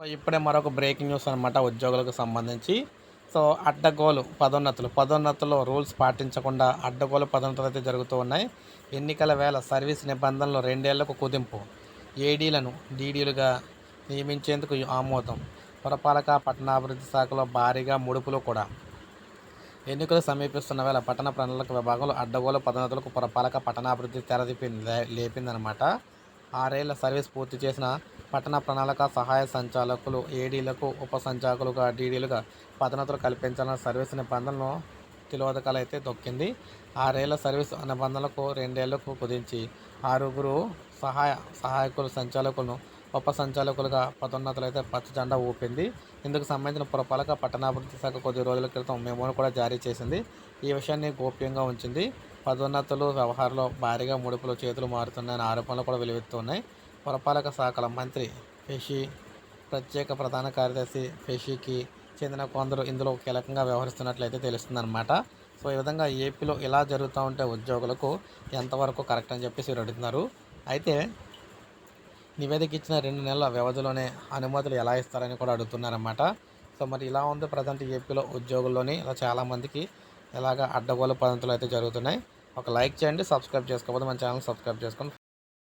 So ఇప్పుడే మరొక breaking news అనమాట ఉద్యోగులకు సంబంధించి. సో అడ్డగోలు పదోన్నతులు. పదోన్నతుల్లో రూల్స్ పాటించకుండా అడ్డగోలు పదోన్నతులు అయితే జరుగుతూ ఉన్నాయి. ఎన్నికల వేళ సర్వీస్ నిబంధనలు రెండేళ్ళకు కుదింపు. ఏడీలను డీడీలుగా నియమించేందుకు ఆమోదం. పురపాలక పట్టణాభివృద్ధి శాఖలో భారీగా ముడుపులు కూడా. ఎన్నికలు సమీపిస్తున్న వేళ పట్టణ ప్రణాళిక విభాగంలో అడ్డగోలు పదోన్నతులకు పురపాలక పట్టణాభివృద్ధి తెరదిపింది లేపిందనమాట ఆరేళ్ళ సర్వీస్ పూర్తి చేసిన పట్టణ ప్రణాళిక సహాయ సంచాలకులు ఏడీలకు ఉప సంచాలకులుగా డీడీలుగా పదోన్నతులు కల్పించాలన్న సర్వీస్ నిబంధనలను తిలోదకాలు అయితే దొక్కింది. ఆరేళ్ళ సర్వీస్ నిబంధనలకు రెండేళ్ళకు కుదించి ఆరుగురు సహాయ సహాయకులు సంచాలకులను ఉప సంచాలకులుగా పదోన్నతులు అయితే పచ్చ జెండా ఊపింది. ఇందుకు సంబంధించిన పురపాలక పట్టణాభివృద్ధి శాఖ కొద్ది రోజుల క్రితం మెమోను కూడా జారీ చేసింది. ఈ విషయాన్ని గోప్యంగా ఉంచింది. పదోన్నతులు వ్యవహారంలో భారీగా ముడుపులు చేతులు మారుతున్నాయని ఆరోపణలు కూడా వెలువెత్తున్నాయి. పురపాలక శాఖల మంత్రి ఫెషి ప్రత్యేక ప్రధాన కార్యదర్శి ఫెషికి చెందిన కొందరు ఇందులో కీలకంగా వ్యవహరిస్తున్నట్లయితే తెలుస్తుందన్నమాట. సో ఈ విధంగా ఏపీలో ఇలా జరుగుతూ ఉంటే ఉద్యోగులకు ఎంతవరకు కరెక్ట్ అని చెప్పేసి అడుగుతున్నారు. అయితే నివేదిక ఇచ్చిన రెండు నెలల వ్యవధిలోనే అనుమతులు ఎలా ఇస్తారని కూడా అడుగుతున్నారన్నమాట. సో మరి ఇలా ఉంది ప్రజెంట్ ఏపీలో ఉద్యోగుల్లోని ఇలా చాలామందికి ఇలాగ అడ్డగోలు పద్ధతులు అయితే జరుగుతున్నాయి. ఒక లైక్ చేయండి సబ్స్క్రైబ్ చేసుకోకపోతే మన ఛానల్ సబ్స్క్రైబ్ చేసుకొని